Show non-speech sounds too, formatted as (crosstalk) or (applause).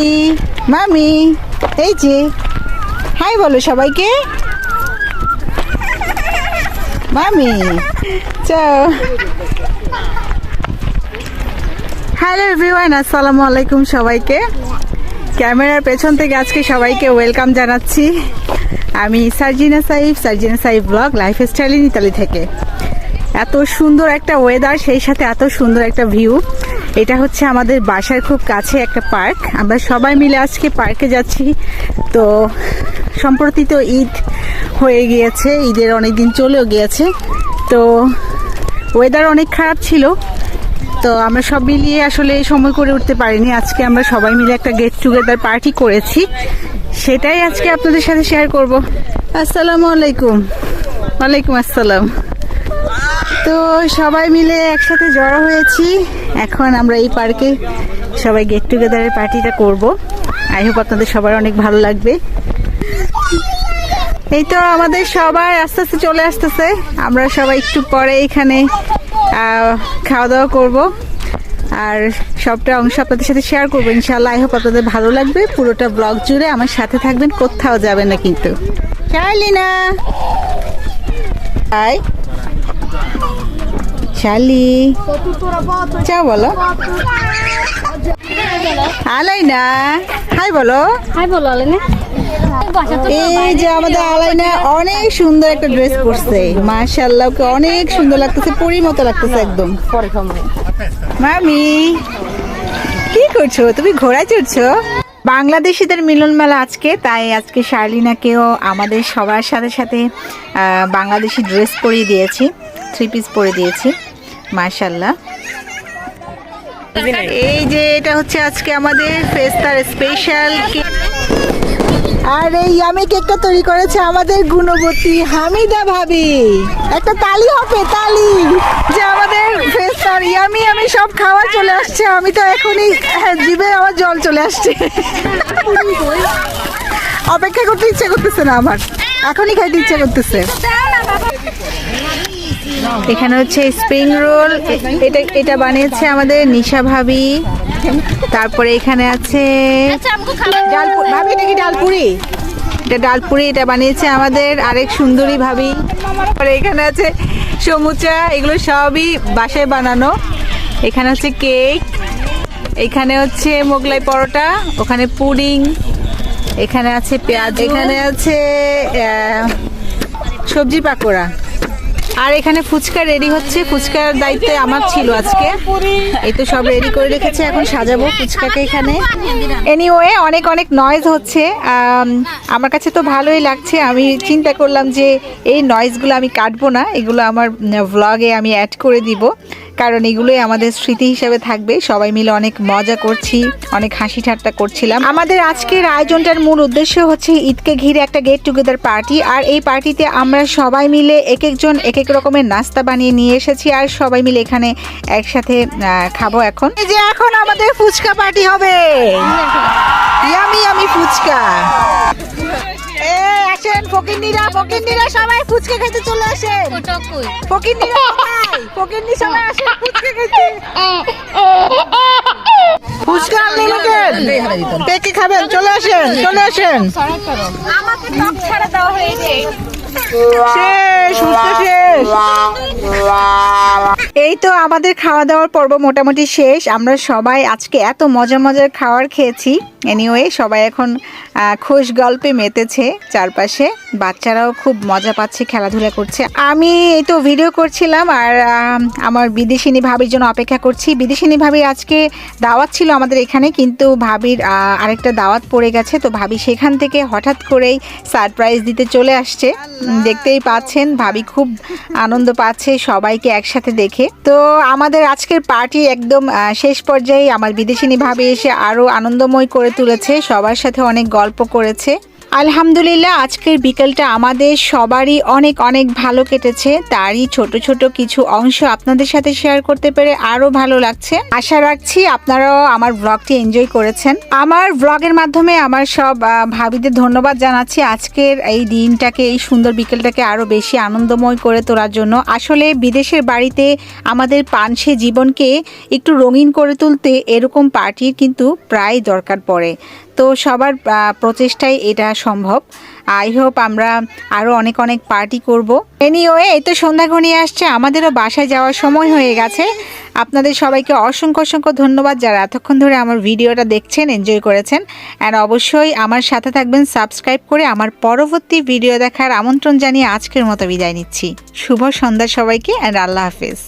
ই, মামি এই যে। হাই বলো সবাইকে। মামি চাও হ্যালো এভরিওয়ান আসসালামু আলাইকুম সবাইকে। ক্যামেরার পেছন থেকে আজকে সবাইকে ওয়েলকাম জানাচ্ছি। আমি Sarjina Saif Sarjina Saif blog lifestyle in Italy থেকে। এত সুন্দর একটা ওয়েদার সেই সাথে এত সুন্দর একটা ভিউ এটা হচ্ছে আমাদের বাসার খুব কাছে একটা পার্ক। আমরা সবাই মিলে আজকে পার্কে যাচ্ছি। তো সম্প্রতি তো ঈদ হয়ে গিয়েছে, ঈদের অনেক দিন চলেও গিয়েছে। তো ওয়েদার অনেক খারাপ ছিল। তো আমরা সব মিলিয়ে আসলে সময় করে উঠতে পারিনি। আজকে আমরা সবাই মিলে একটা গেট টুগেদার পার্টি করেছি। সেটাই আজকে আপনাদের সাথে শেয়ার করব। আসসালামু আলাইকুম। ওয়ালাইকুম আসসালাম। তো সবাই মিলে একসাথে জড়ো হয়েছি। এখন আমরা এই পার্কে সবাই গেট টুগেদারের পার্টিটা করব। আই হোপ আপনাদের সবার অনেক ভালো লাগবে। এই তো আমাদের সবাই আস্তে আস্তে চলে আসতেছে। আমরা সবাই একটু পরে এখানে খাওয়া দাওয়া করব। আর সবটা অংশ আপনাদের সাথে শেয়ার করব। ইনশাল্লাহ আই হোপ আপনাদের ভালো লাগবে। পুরোটা ব্লগ জুড়ে আমার সাথে থাকবেন, কোথাও যাবেন না কিন্তু। শার্লিনা হাই শালি। চা বলো। আলাইনা হাই বলো। হাই বলো এই যে আমাদের আলাইনা অনেক সুন্দর একটা ড্রেস পরছে। মাশাআল্লাহ ওকে অনেক সুন্দর লাগতেছে পরীর মতো লাগতেছে একদম। মামি কি করছ? তুমি ঘোড়া চড়ছো? বাংলাদেশিদের মিলন মেলা আজকে তাই আজকে শার্লিনাকেও আমাদের সবার সাথে সাথে বাংলাদেশি ড্রেস পরিয়ে দিয়েছি থ্রি পিস পরে দিয়েছি। মাশাল্লাহ এই যে এটা হচ্ছে আজকে আমাদের ফেস্তার স্পেশাল কেক আর এই ইয়ামি কেকটা তৈরি করেছে আমাদের গুণবতী হামিদা ভাবি। একটা তালি হবে তালি। যে আমাদের ফেস্তার ইয়ামি আমি সব খাওয়া চলে আসছে। আমি তো এখনই হ্যাঁ, জিভে আমার জল চলে আসছে। অপেক্ষা করতে ইচ্ছে করতেছে না আমার। এখনই খাইতে ইচ্ছে করতেছে। এখানে হচ্ছে স্প্রিং রোল এটা এটা বানিয়েছে আমাদের নিশা ভাবি। তারপরে এখানে আছে ডালপুরি ভাবি এটা কি ডালপুরি? এটা ডালপুরি এটা বানিয়েছে আমাদের আরেক সুন্দরী ভাবি। তারপরে এখানে আছে সমুচা এগুলো সবই বাসায় বানানো। এখানে হচ্ছে কেক। এখানে হচ্ছে মোগলাই পরোটা ওখানে পুডিং। এখানে আছে পেঁয়াজ। এখানে আছে সবজি পাকোড়া। আর এখানে ফুচকা রেডি হচ্ছে। ফুচকার দায়িত্বে আমার ছিল আজকে। এই তো সব রেডি করে রেখেছে, এখন সাজাবো ফুচকাকে এখানে। এনিওয়ে অনেক অনেক নয়েজ হচ্ছে। আমার কাছে তো ভালোই লাগছে। আমি চিন্তা করলাম যে এই নয়েজগুলো আমি কাটবো না। এগুলো আমার ব্লগে আমি অ্যাড করে দিব। কারণ এগুলোই আমাদের স্মৃতি হিসেবে থাকবে। সবাই মিলে অনেক মজা করছি অনেক হাসি ঠাট্টা করছিলাম। আমাদের আজকের আয়োজনটার মূল উদ্দেশ্য হচ্ছে ঈদকে ঘিরে একটা গেট টুগেদার পার্টি আর এই পার্টিতে আমরা সবাই মিলে এক একজন এক এক রকমের নাস্তা বানিয়ে নিয়ে এসেছি আর সবাই মিলে এখানে একসাথে খাব এখন। যে এখন আমাদের ফুচকা পার্টি হবে। Yummy yummy fuchka. এ আসেন ফকিন্নিরা ফকিন্নিরা সবাই ফুচকা খেতে চলে আসেন। ফকিন্নিরা (laughs) সবাই ফকিন্নি সবাই আসে ফুচকা খেতে। ফুচকা আনলিমিটেড কে কি খাবেন চলে আসেন চলে আসেন। আমাকে টক ছাড়া দেওয়া হয়েছে। শেষ। এই তো আমাদের খাওয়া দাওয়ার পর্ব মোটামুটি শেষ। আমরা সবাই আজকে এত মজার মজার খাবার খেয়েছি। এনিওয়ে সবাই এখন খোশ গল্পে মেতেছে চারপাশে। বাচ্চারাও খুব মজা পাচ্ছে খেলাধুলা করছে। আমি এই তো ভিডিও করছিলাম আর আমার বিদেশিনী ভাবির জন্য অপেক্ষা করছি। বিদেশিনী ভাবির আজকে দাওয়াত ছিল আমাদের এখানে কিন্তু ভাবির আরেকটা দাওয়াত পড়ে গেছে। তো ভাবি সেখান থেকে হঠাৎ করেই সারপ্রাইজ দিতে চলে আসছে। দেখতেই পাচ্ছেন ভাবি খুব আনন্দ পাচ্ছে সবাইকে একসাথে দেখে তো আমাদের আজকের পার্টি একদম শেষ পর্যায়ে আমার বিদেশিনী ভাবে এসে আরও আনন্দময় করে তুলেছে, সবার সাথে অনেক গল্প করেছে। আলহামদুলিল্লাহ, আজকের বিকেলটা আমাদের সবারই অনেক অনেক ভালো কেটেছে। তারই ছোট ছোট কিছু অংশ আপনাদের সাথে শেয়ার করতে পেরে আরও ভালো লাগছে। আশা রাখছি আপনারাও আমার ব্লগটি এনজয় করেছেন। আমার ব্লগের মাধ্যমে আমার সব ভাবিদের ধন্যবাদ জানাচ্ছি। আজকের এই দিনটাকে, এই সুন্দর বিকেলটাকে আরও বেশি আনন্দময় করে তোলার জন্য। আসলে বিদেশের বাড়িতে আমাদের পানসে জীবনকে একটু রঙিন করে তুলতে এরকম পার্টির কিন্তু প্রায় দরকার পড়ে। তো সবার প্রচেষ্টায় এটা সম্ভব। আই হোপ আমরা আরও অনেক অনেক পার্টি করব। এনিওয়ে এই তো সন্ধ্যা ঘনিয়ে আসছে, আমাদেরও বাসায় যাওয়ার সময় হয়ে গেছে। আপনাদের সবাইকে অসংখ্য অসংখ্য ধন্যবাদ যারা এতক্ষণ ধরে আমার ভিডিওটা দেখছেন এনজয় করেছেন। অ্যান্ড অবশ্যই আমার সাথে থাকবেন সাবস্ক্রাইব করে আমার পরবর্তী ভিডিও দেখার আমন্ত্রণ জানিয়ে আজকের মতো বিদায় নিচ্ছি। শুভ সন্ধ্যা সবাইকে অ্যান্ড আল্লাহ হাফিজ।